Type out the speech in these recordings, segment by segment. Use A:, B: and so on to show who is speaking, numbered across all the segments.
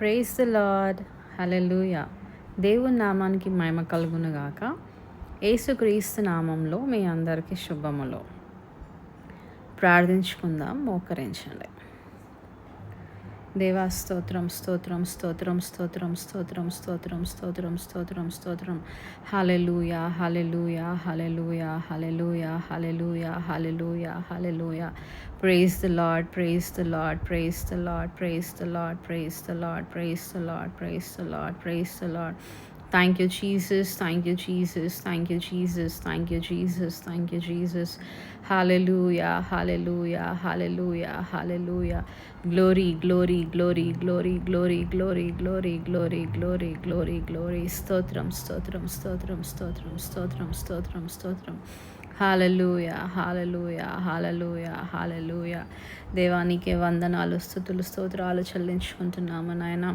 A: Praise the lord hallelujah దేవుని నామానికి మహిమ కలుగునుగాక యేసుక్రీస్తు నామంలో మీ అందరికీ శుభములు. ప్రార్థించుకుందాం మోకరించండి. దేవా స్తోత్రం స్తోత్రం స్తోత్రం స్తోత్రం స్తోత్రం స్తోత్రం స్తోత్రం స్తోత్రం స్తోత్రం hallelujah hallelujah hallelujah hallelujah hallelujah hallelujah hallelujah praise the Lord praise the Lord praise the Lord praise the Lord praise the Lord praise the Lord praise the Lord praise the Lord thank you Jesus thank you Jesus thank you Jesus thank you Jesus thank you Jesus hallelujah hallelujah hallelujah hallelujah glory glory glory glory glory glory glory glory glory glory glory స్తోత్రం స్తోత్రం స్తోత్రం స్తోత్రం స్తోత్రం స్తోత్రం స్తోత్రం hallelujah hallelujah hallelujah hallelujah దేవానికి వందనాలు స్థుతులు స్తోత్రాలు చెల్లించుకుంటున్నాము నాయన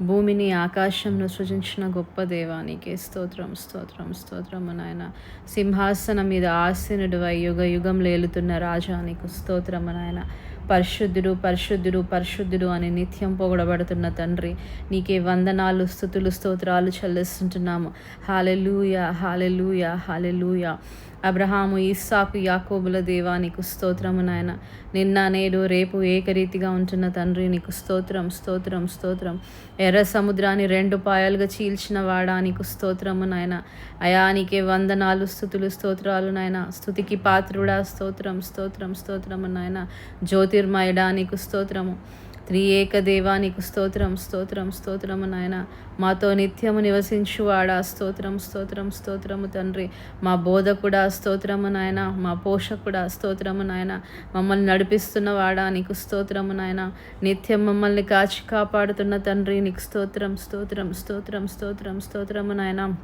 A: భూమిని ఆకాశంను సృజించిన గొప్ప దేవానికి స్తోత్రం స్తోత్రం స్తోత్రం నాయన సింహాసనం మీద ఆసీనుడు యుగ యుగం లేలుతున్న రాజానికి స్తోత్రం నాయన పరిశుద్ధుడు పరిశుద్ధుడు పరిశుద్ధుడు అని నిత్యం పొగడబడుతున్న తండ్రి నీకే వందనాలు స్థుతులు స్తోత్రాలు చెల్లిస్తుంటున్నాము. Hallelujah hallelujah hallelujah. అబ్రహాము ఇస్సాకు యాకోబుల దేవా నీకు స్తోత్రము నాయన. నిన్న నేడు రేపు ఏకరీతిగా ఉంటున్న తండ్రి నీకు స్తోత్రం స్తోత్రం స్తోత్రం. ఎర్ర సముద్రాన్ని రెండు పాయాలుగా చీల్చిన వాడా నీకు స్తోత్రము నాయన. అయా నీకే వందనాలు స్థుతులు స్తోత్రాలు నాయన. స్థుతికి పాత్రుడా స్తోత్రం స్తోత్రం స్తోత్రము నాయన. జ్యోతిర్మయుడా నీకు స్తోత్రము. త్రియేక దేవానికి స్తోత్రం స్తోత్రం స్తోత్రము నాయన. మాతో నిత్యము నివసించువాడా. స్తోత్రం స్తోత్రం స్తోత్రము తండ్రి. మా బోధకుడా స్తోత్రము నాయన. మా పోషకుడా స్తోత్రము నాయన. మమ్మల్ని నడిపిస్తున్నవాడా నీకు స్తోత్రము నాయన. నిత్యం మమ్మల్ని కాచి కాపాడుతున్న తండ్రి నీకు స్తోత్రం స్తోత్రం స్తోత్రం స్తోత్రం స్తోత్రము నాయన.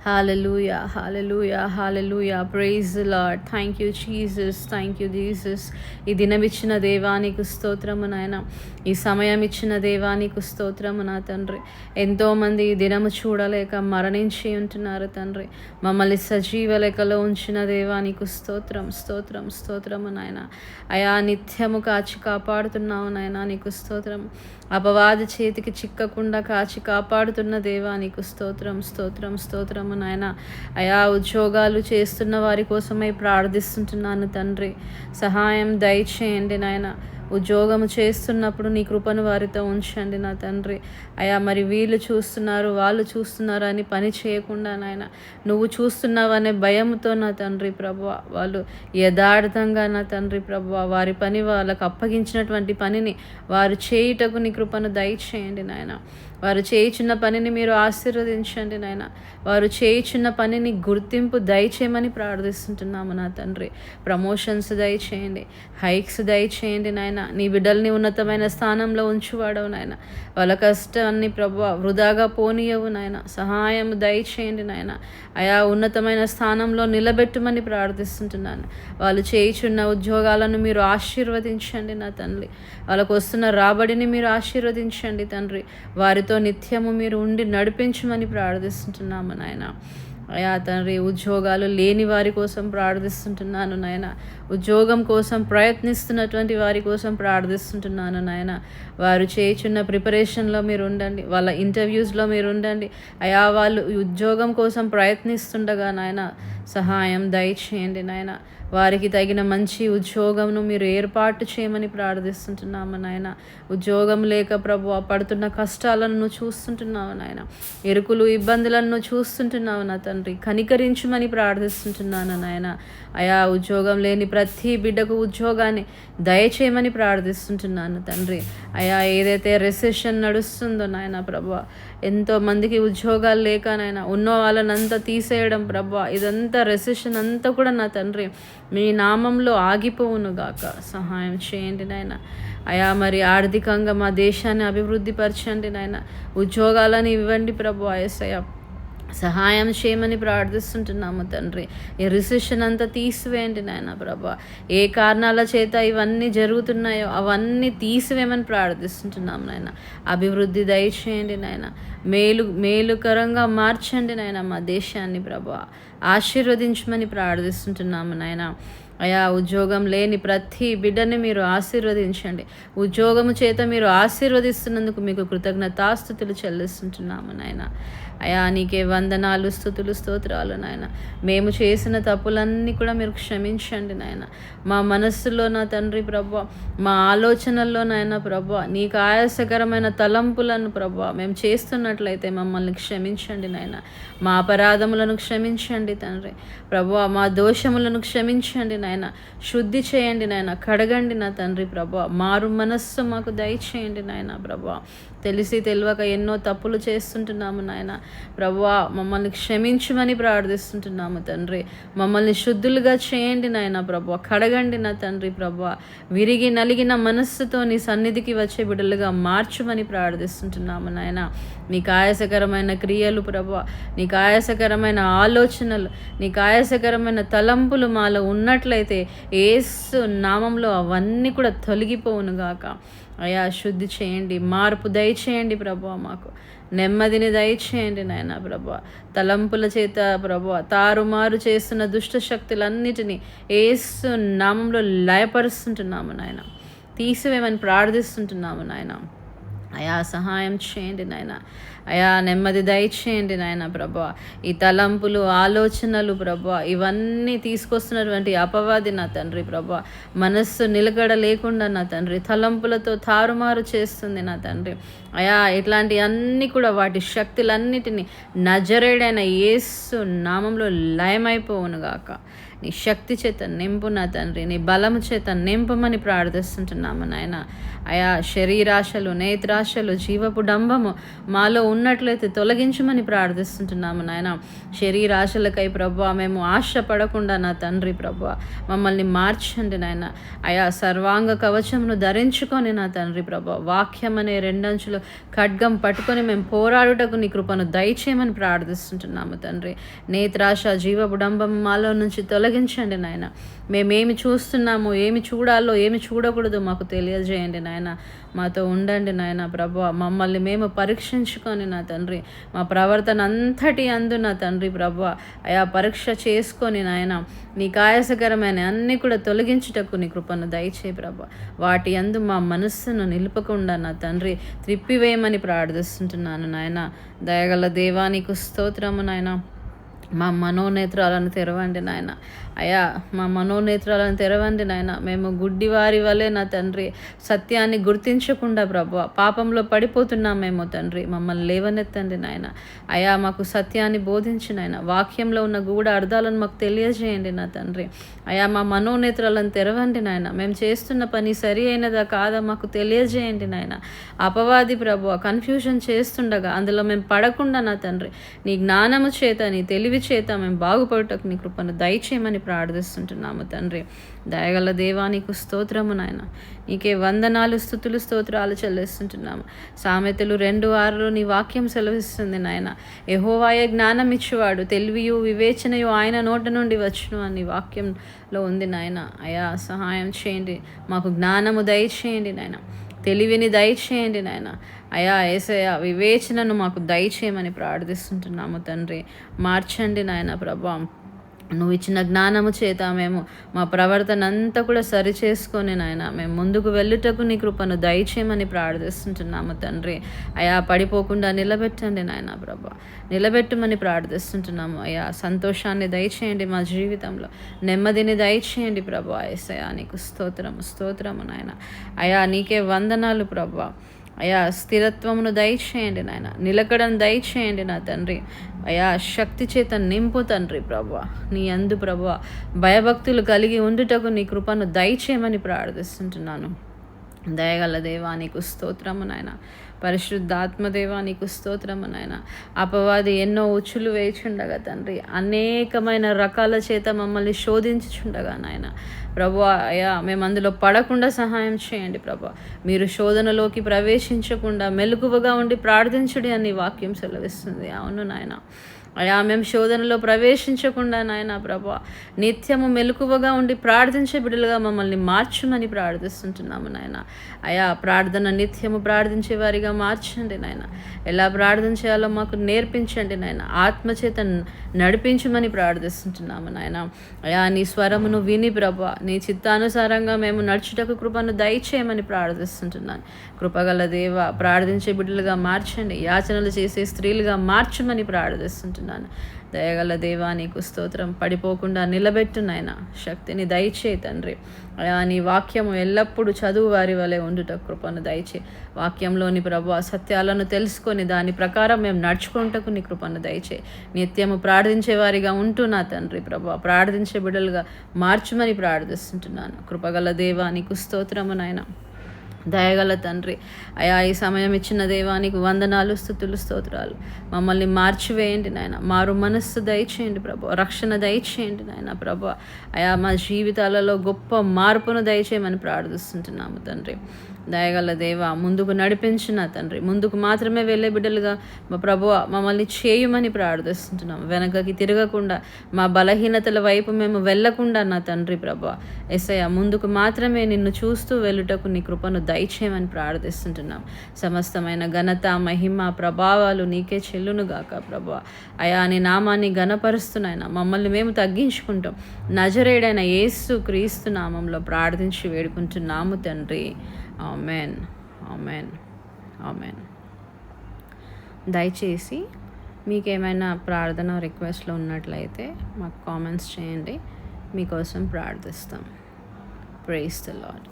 A: Hallelujah, hallelujah, hallelujah. Praise the Lord. Thank you, Jesus. Thank you, Jesus. ఈ దినమిచ్చిన దేవానికి స్తోత్రము నాయన ఈ సమయం ఇచ్చిన దేవానికి స్తోత్రము నా తండ్రి ఎంతోమంది ఈ దినము చూడలేక మరణించి ఉంటున్నారు తండ్రి మమ్మల్ని సజీవ లెక్కలో ఉంచిన దేవానికి స్తోత్రం స్తోత్రం స్తోత్రము నాయన అయా నిత్యము కాచి కాపాడుతున్నావు నాయన నీకు స్తోత్రం అపవాది చేతికి చిక్కకుండా కాచి కాపాడుతున్న దేవానికి స్తోత్రం స్తోత్రం స్తోత్రం స్తోత్రము నాయన. అయా ఉద్యోగాలు చేస్తున్న వారి కోసమై ప్రార్థిస్తుంటున్నాను తండ్రి. సహాయం దయచేయండి నాయన. ఉద్యోగము చేస్తున్నప్పుడు నీ కృపను వారితో ఉంచండి నా తండ్రి. అయా మరి వీళ్ళు చూస్తున్నారు వాళ్ళు చూస్తున్నారు అని పని చేయకుండా నాయన నువ్వు చూస్తున్నావనే భయంతో నా తండ్రి ప్రభు వాళ్ళు యథార్థంగా నా తండ్రి ప్రభు వారి పని వాళ్ళకు అప్పగించినటువంటి పనిని వారు చేయుటకు నీ కృపను దయచేయండి నాయన. వారు చేయుచున్న పనిని మీరు ఆశీర్వదించండి నాయన. వారు చేయుచున్న పనిని గుర్తింపు దయచేయమని ప్రార్థిస్తుంటున్నాము నా తండ్రి. ప్రమోషన్స్ దయచేయండి హైక్స్ దయచేయండి నాయన. నీ బిడ్డల్ని ఉన్నతమైన స్థానంలో ఉంచువాడవు నాయన. వాళ్ళ కష్టాన్ని ప్రభు వృధాగా పోనీయవు నాయన. సహాయం దయచేయండి నాయన. ఆయా ఉన్నతమైన స్థానంలో నిలబెట్టమని ప్రార్థిస్తుంటున్నాను. వాళ్ళు చేయిచున్న ఉద్యోగాలను మీరు ఆశీర్వదించండి నా తండ్రి. వాళ్ళకు వస్తున్న రాబడిని మీరు ఆశీర్వదించండి తండ్రి. వారితో నిత్యము మీరు ఉండి నడిపించమని ప్రార్థిస్తుంటున్నాము నాయన. అయా తండ్రి ఉద్యోగాలు లేని వారి కోసం ప్రార్థిస్తుంటున్నాను నాయన. ఉద్యోగం కోసం ప్రయత్నిస్తున్నటువంటి వారి కోసం ప్రార్థిస్తుంటున్నాను నాయన. వారు చేయుచున్న ప్రిపరేషన్లో మీరు ఉండండి వాళ్ళ ఇంటర్వ్యూస్లో మీరు ఉండండి. అయా వాళ్ళు ఉద్యోగం కోసం ప్రయత్నిస్తుండగా నాయన సహాయం దయచేయండి నాయన. వారికి తగిన మంచి ఉద్యోగంను మీరు ఏర్పాటు చేయమని ప్రార్థిస్తుంటున్నాము నాయన. ఉద్యోగం లేక ప్రభు పడుతున్న కష్టాలను చూస్తుంటున్నావు నాయన. ఎరుకులు ఇబ్బందులను చూస్తుంటున్నావు నా తండ్రి. కనికరించమని ప్రార్థిస్తుంటున్నాను నాయన. అయా ఉద్యోగం లేని ప్రతి బిడ్డకు ఉద్యోగాన్ని దయచేయమని ప్రార్థిస్తుంటున్నాను తండ్రి. అయా ఏదైతే రెసెషన్ నడుస్తుందో నాయన ప్రభు ఎంతోమందికి ఉద్యోగాలు లేకనైనా ఉన్న వాళ్ళనంతా తీసేయడం ప్రభు ఇదంతా రెసిషన్ అంతా కూడా నా తండ్రి మీ నామంలో ఆగిపోవును గాక. సహాయం చేయండి నాయన. అయా మరి ఆర్థికంగా మా దేశాన్ని అభివృద్ధి పరచండి నాయన. ఉద్యోగాలను ఇవ్వండి ప్రభు ఆయసయ సహాయం చేయమని ప్రార్థిస్తుంటున్నాము తండ్రి. ఈ రిసెషన్ అంతా తీసివేయండి నాయన ప్రభా. ఏ కారణాల చేత ఇవన్నీ జరుగుతున్నాయో అవన్నీ తీసివేయమని ప్రార్థిస్తుంటున్నాము నాయన. అభివృద్ధి దయచేయండి నాయన. మేలు మేలుకరంగా మార్చండి నాయన మా దేశాన్ని ప్రభా. ఆశీర్వదించమని ప్రార్థిస్తుంటున్నాము నాయన. అయా ఉద్యోగం లేని ప్రతి బిడ్డని మీరు ఆశీర్వదించండి. ఉద్యోగము చేత మీరు ఆశీర్వదిస్తున్నందుకు మీకు కృతజ్ఞతాస్థుతులు చెల్లిస్తుంటున్నాము నాయన. అయా నీకే వందనాలు స్థుతులు స్తోత్రాలు నాయన. మేము చేసిన తప్పులన్నీ కూడా మీరు క్షమించండి నాయన. మా మనస్సులో నా తండ్రి ప్రభు మా ఆలోచనల్లో నాయన ప్రభు నీకు ఆయాసకరమైన తలంపులను ప్రభు మేము చేస్తున్నట్లయితే మమ్మల్ని క్షమించండి నాయన. మా అపరాధములను క్షమించండి తండ్రి. ప్రభు మా దోషములను క్షమించండి నాయన. శుద్ధి చేయండి నాయన. కడగండి నా తండ్రి ప్రభు. మారు మనస్సు మాకు దయచేయండి నాయన ప్రభా. తెలిసి తెలియక ఎన్నో తప్పులు చేస్తుంటున్నాము నాయన. ప్రభా మమ్మల్ని క్షమించమని ప్రార్థిస్తుంటున్నాము తండ్రి. మమ్మల్ని శుద్ధులుగా చేయండి నాయన ప్రభా. కడగండి నా తండ్రి ప్రభా. విరిగి నలిగిన మనస్సుతో నీ సన్నిధికి వచ్చే బిడ్డలుగా మార్చమని ప్రార్థిస్తుంటున్నాము నాయన. నీకు ఆయాసకరమైన క్రియలు ప్రభా. నీకు ఆయాసకరమైన ఆలోచనలు. నీకు ఆయాసకరమైన తలంపులు మాలో ఉన్నట్లయితే ఏసు నామంలో అవన్నీ కూడా తొలగిపోవును గాక. అయా శుద్ధి చేయండి మార్పు దయచేయండి ప్రభు మాకు. నెమ్మదిని దయచేయండి నాయన ప్రభు. తలంపుల చేత ప్రభు తారుమారు చేస్తున్న దుష్ట శక్తులన్నిటినీ ఏసు నామంలో లయపరుస్తుంటున్నాము నాయన. తీసివేమని ప్రార్థిస్తుంటున్నాము నాయన. అయా సహాయం చేయండి నాయన. అయా నెమ్మది దయచేయండి నాయన ప్రభా. ఈ తలంపులు ఆలోచనలు ప్రభా ఇవన్నీ తీసుకొస్తున్నటువంటి అపవాది నా తండ్రి ప్రభా. మనస్సు నిలకడ లేకుండా నా తండ్రి తలంపులతో తారుమారు చేస్తుంది నా తండ్రి. అయా ఇట్లాంటి అన్నీ కూడా వాటి శక్తులన్నిటినీ నజరేడైన యేసు నామంలో లయమైపోవునుగాక. నీ శక్తి చేత నింపు నా తండ్రి నీ బలము చేత నింపమని ప్రార్థిస్తుంటున్నాము నాయన. అయా శరీరాశలు నేత్రాశలు జీవపు డంబము మాలో ఉన్నట్లయితే తొలగించమని ప్రార్థిస్తుంటున్నాము నాయన. శరీరాశలకై ప్రభు మేము ఆశపడకుండా నా తండ్రి ప్రభు మమ్మల్ని మార్చండి నాయన. అయా సర్వాంగ కవచమును ధరించుకొని నా తండ్రి ప్రభు వాక్యం అనే రెండంచులు ఖడ్గం పట్టుకొని మేము పోరాడుటకు నీ కృపను దయచేయమని ప్రార్థిస్తుంటున్నాము తండ్రి. నేత్రాశ జీవపు డంబం మాలో నుంచి తొలగి తొలగించండి నాయన. మేమేమి చూస్తున్నాము ఏమి చూడాలో ఏమి చూడకూడదు మాకు తెలియజేయండి నాయన. మాతో ఉండండి నాయన ప్రభు. మమ్మల్ని మేము పరీక్షించుకొని నా తండ్రి మా ప్రవర్తన అంతటి అందు నా తండ్రి ప్రభు. అయా పరీక్ష చేసుకొని నాయన నీ కాయసకరమైన అన్నీ కూడా తొలగించుటకు నీ కృపను దయచే ప్రభు. వాటి అందు మా మనస్సును నిలుపకుండా నా తండ్రి త్రిప్పివేయమని ప్రార్థిస్తుంటున్నాను నాయన. దయగల దేవానికి స్తోత్రము నాయన. మా మనోనేత్రాలను తెరవండి నాయన. అయా మా మనోనేత్రాలను తెరవండి నాయన. మేము గుడ్డివారి వలె నా తండ్రి. సత్యాన్ని గుర్తించకుండా ప్రభు పాపంలో పడిపోతున్నాం మేము తండ్రి. మమ్మల్ని లేవనెత్తండి నాయన. అయా మాకు సత్యాన్ని బోధించి నాయన. వాక్యంలో ఉన్న గూఢ అర్థాలను మాకు తెలియజేయండి నా తండ్రి. అయా మా మనోనేత్రాలను తెరవండి నాయన. మేము చేస్తున్న పని సరి అయినదా కాదా మాకు తెలియజేయండి నాయన. అపవాది ప్రభు కన్ఫ్యూజన్ చేస్తుండగా అందులో మేము పడకుండా నా తండ్రి. నీ జ్ఞానము చేత నీ తెలివి చేత మేము బాగుపడటకు నీ కృపను దయచేయమని ప్రార్థిస్తుంటున్నాము తండ్రి. దయగల దేవానికి స్తోత్రము నాయన. నీకే వందనాలు స్థుతులు స్తోత్రాలు చెల్లిస్తుంటున్నాము. సామెతలు రెండు ఆరులో నీ వాక్యం సెలవిస్తుంది నాయన. ఎహోవాయ జ్ఞానం ఇచ్చేవాడు తెలివియు వివేచనయు ఆయన నోట నుండి వచ్చును అని వాక్యంలో ఉంది నాయన. అయా సహాయం చేయండి. మాకు జ్ఞానము దయచేయండి నాయన. తెలివిని దయచేయండి నాయన. అయా ఏసయ వివేచనను మాకు దయచేయమని ప్రార్థిస్తుంటున్నాము తండ్రి. మార్చండి నాయన ప్రభా. నువ్వు ఇచ్చిన జ్ఞానము చేత మేము మా ప్రవర్తన అంతా కూడా సరి చేసుకొని నాయన మేము ముందుకు వెళ్ళుటకు నీ కృపను దయచేయమని ప్రార్థిస్తుంటున్నాము తండ్రి. అయా పడిపోకుండా నిలబెట్టండి నాయన ప్రభా. నిలబెట్టమని ప్రార్థిస్తుంటున్నాము. అయా సంతోషాన్ని దయచేయండి మా జీవితంలో. నెమ్మదిని దయచేయండి ప్రభా. ఏసయా నీకు స్తోత్రము స్తోత్రము నాయన. అయా నీకే వందనాలు ప్రభా. అయా స్థిరత్వమును దయచేయండి నాయన. నిలకడను దయచేయండి నా తండ్రి. అయా శక్తి చేత నింపు తండ్రి ప్రభు నీ అందు ప్రభు భయభక్తులు కలిగి ఉండుటకు నీ కృపను దయచేయమని ప్రార్థిస్తుంటున్నాను. దయగల దేవా నీకు స్తోత్రము నాయన. పరిశుద్ధాత్మదేవా నీకు స్తోత్రము నాయన. అపవాది ఎన్నో ఉచ్చులు వేచుండగా తండ్రి. అనేకమైన రకాల చేత మమ్మల్ని శోధించుచుండగా నాయన. ప్రభు అయ్యా మేము అందులో పడకుండా సహాయం చేయండి ప్రభు. మీరు శోధనలోకి ప్రవేశించకుండా మెలకువగా ఉండి ప్రార్థించుడి అని వాక్యం సెలవిస్తుంది. అవును నాయన. అయా మేము శోధనలో ప్రవేశించకుండా నాయన ప్రభా నిత్యము మెలకువగా ఉండి ప్రార్థించే బిడ్డలుగా మమ్మల్ని మార్చమని ప్రార్థిస్తుంటున్నాము నాయన. అయా ప్రార్థన నిత్యము ప్రార్థించే వారిగా మార్చండి నాయన. ఎలా ప్రార్థన చేయాలో మాకు నేర్పించండి నాయన. ఆత్మచేత నడిపించమని ప్రార్థిస్తుంటున్నాము నాయన. అయా నీ స్వరమును విని ప్రభా నీ చిత్తానుసారంగా మేము నడుచుటకు కృపను దయచేయమని ప్రార్థిస్తుంటున్నాను. కృపగల దేవ ప్రార్థించే బిడ్డలుగా మార్చండి. యాచనలు చేసే స్త్రీలుగా మార్చమని ప్రార్థిస్తుంటున్నాను దయగల దేవా నీకు స్తోత్రం పడిపోకుండా నిలబెట్టు నాయన. శక్తిని దయచే తండ్రి. నీ వాక్యము ఎల్లప్పుడూ చదువు వారి వలె ఉండుట కృపను దయచే. వాక్యంలోని ప్రభు సత్యాలను తెలుసుకొని దాని ప్రకారం మేము నడుచుకుంటకు నీ కృపను దయచే. నిత్యము ప్రార్థించే వారిగా ఉంటూ నా తండ్రి ప్రభు. ప్రార్థించే బిడ్డలుగా మార్చుమని ప్రార్థిస్తుంటున్నాను. కృపగల దేవా నీకు స్తోత్రము నాయన. దయగల తండ్రి. అయా ఈ సమయం ఇచ్చిన దేవానికి వందనాలు స్థుతులు స్తోత్రాలు. మమ్మల్ని మార్చివేయండి నాయన. మారు మనస్సు దయచేయండి ప్రభు. రక్షణ దయచేయండి నాయన ప్రభు. అయా మా జీవితాలలో గొప్ప మార్పును దయచేయమని ప్రార్థిస్తుంటున్నాము తండ్రి. దయగల దేవ ముందుకు నడిపించిన తండ్రి. ముందుకు మాత్రమే వెళ్ళే బిడ్డలుగా మా ప్రభు మమ్మల్ని చేయమని ప్రార్థిస్తుంటున్నాం. వెనకకి తిరగకుండా మా బలహీనతల వైపు మేము వెళ్ళకుండా నా తండ్రి ప్రభు ఎస్ఐ ముందుకు మాత్రమే నిన్ను చూస్తూ వెళ్ళుటకు నీ కృపను దయచేయమని ప్రార్థిస్తుంటున్నాం. సమస్తమైన ఘనత మహిమ ప్రభావాలు నీకే చెల్లునుగాక ప్రభు అయా నీ నామాన్ని ఘనపరుస్తున్నాయినా. మమ్మల్ని మేము తగ్గించుకుంటాం. నజరేడైన యేసు క్రీస్తు నామంలో ప్రార్థించి వేడుకుంటున్నాము తండ్రి. ఆమెన్ ఆమెన్ ఆమెన్ దయచేసి మీకు ఏమైనా ప్రార్థన రిక్వెస్ట్లు ఉన్నట్లయితే మాకు కామెంట్స్ చేయండి. మీకోసం ప్రార్థిస్తాం. Praise the lord